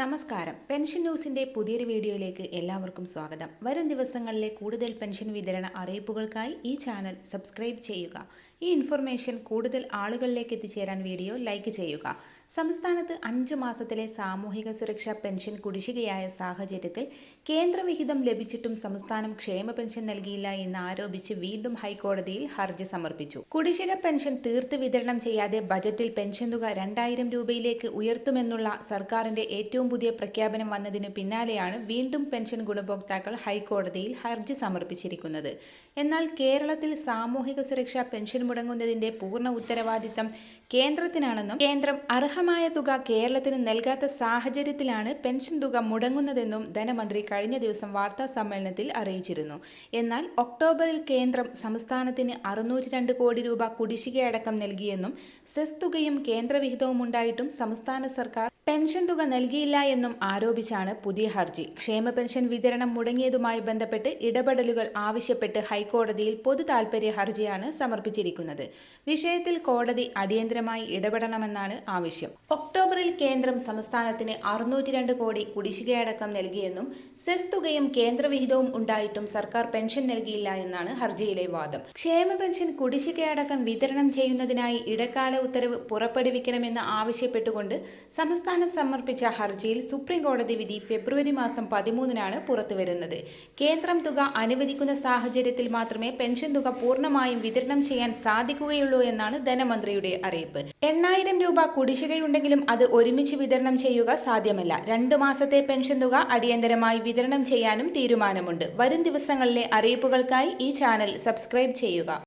നമസ്കാരം. പെൻഷൻ ന്യൂസിന്റെ പുതിയൊരു വീഡിയോയിലേക്ക് എല്ലാവർക്കും സ്വാഗതം. വരും ദിവസങ്ങളിലെ കൂടുതൽ പെൻഷൻ വിതരണ അറിയിപ്പുകൾക്കായി ഈ ചാനൽ സബ്സ്ക്രൈബ് ചെയ്യുക. ഈ ഇൻഫർമേഷൻ കൂടുതൽ ആളുകളിലേക്ക് എത്തിച്ചേരാൻ വീഡിയോ ലൈക്ക് ചെയ്യുക. സംസ്ഥാനത്ത് അഞ്ച് മാസത്തിലെ സാമൂഹിക സുരക്ഷാ പെൻഷൻ കുടിശ്ശികയായ സാഹചര്യത്തിൽ കേന്ദ്രവിഹിതം ലഭിച്ചിട്ടും സംസ്ഥാനം ക്ഷേമ പെൻഷൻ നൽകിയില്ല എന്ന് ആരോപിച്ച് വീണ്ടും ഹൈക്കോടതിയിൽ ഹർജി സമർപ്പിച്ചു. കുടിശ്ശിക പെൻഷൻ തീർത്ത് വിതരണം ചെയ്യാതെ ബജറ്റിൽ പെൻഷൻ തുക രണ്ടായിരം രൂപയിലേക്ക് ഉയർത്തുമെന്നുള്ള സർക്കാരിന്റെ ഏറ്റവും പുതിയ പ്രഖ്യാപനം വന്നതിനു പിന്നാലെയാണ് വീണ്ടും പെൻഷൻ ഗുണഭോക്താക്കൾ ഹൈക്കോടതിയിൽ ഹർജി സമർപ്പിച്ചിരിക്കുന്നത്. എന്നാൽ കേരളത്തിൽ സാമൂഹിക സുരക്ഷാ പെൻഷൻ മുടങ്ങുന്നതിന്റെ പൂർണ ഉത്തരവാദിത്തം കേന്ദ്രത്തിനാണെന്നും കേന്ദ്രം അർഹമായ തുക കേരളത്തിന് നൽകാത്ത സാഹചര്യത്തിലാണ് പെൻഷൻ തുക മുടങ്ങുന്നതെന്നും ധനമന്ത്രി കഴിഞ്ഞ ദിവസം വാർത്താ സമ്മേളനത്തിൽ അറിയിച്ചിരുന്നു. എന്നാൽ ഒക്ടോബറിൽ കേന്ദ്രം സംസ്ഥാനത്തിന് അറുന്നൂറ്റി രണ്ട് കോടി രൂപ കുടിശ്ശികയടക്കം നൽകിയെന്നും സെസ് തുകയും കേന്ദ്രവിഹിതവും ഉണ്ടായിട്ടും സംസ്ഥാന സർക്കാർ പെൻഷൻ തുക നൽകിയില്ല എന്നും ആരോപിച്ചാണ് പുതിയ ഹർജി. ക്ഷേമ പെൻഷൻ വിതരണം മുടങ്ങിയതുമായി ബന്ധപ്പെട്ട് ഇടപെടലുകൾ ആവശ്യപ്പെട്ട് ഹൈക്കോടതിയിൽ പൊതു താൽപര്യ ഹർജിയാണ് സമർപ്പിച്ചിരിക്കുന്നത്. വിഷയത്തിൽ കോടതി അടിയന്തരമായി ഇടപെടണമെന്നാണ് ആവശ്യം. ഒക്ടോബറിൽ കേന്ദ്രം സംസ്ഥാനത്തിന് അറുന്നൂറ്റി രണ്ട് കോടി കുടിശ്ശികയടക്കം നൽകിയെന്നും സെസ് തുകയും കേന്ദ്രവിഹിതവും ഉണ്ടായിട്ടും സർക്കാർ പെൻഷൻ നൽകിയില്ല എന്നാണ് ഹർജിയിലെ വാദം. ക്ഷേമ പെൻഷൻ കുടിശ്ശികയടക്കം വിതരണം ചെയ്യുന്നതിനായി ഇടക്കാല ഉത്തരവ് പുറപ്പെടുവിക്കണമെന്ന് ആവശ്യപ്പെട്ടുകൊണ്ട് സംസ്ഥാനം സമർപ്പിച്ച ഹർജിയിൽ സുപ്രീം കോടതി വിധി ഫെബ്രുവരി മാസം പതിമൂന്നിനാണ് പുറത്തുവരുന്നത്. കേന്ദ്രം തുക അനുവദിക്കുന്ന സാഹചര്യത്തിൽ മാത്രമേ പെൻഷൻ തുക പൂർണമായും വിതരണം ചെയ്യാൻ സാധിക്കുകയുള്ളൂ എന്നാണ് ധനമന്ത്രിയുടെ അറിയിപ്പ്. എണ്ണായിരം രൂപ കുടിശ്ശികയുണ്ടെങ്കിലും അത് ഒരുമിച്ച് വിതരണം ചെയ്യുക സാധ്യമല്ല. രണ്ടു മാസത്തെ പെൻഷൻ തുക അടിയന്തരമായി വിതരണം ചെയ്യാനും തീരുമാനമുണ്ട്. വരും ദിവസങ്ങളിലെ അറിയിപ്പുകൾക്കായി ഈ ചാനൽ സബ്സ്ക്രൈബ് ചെയ്യുക.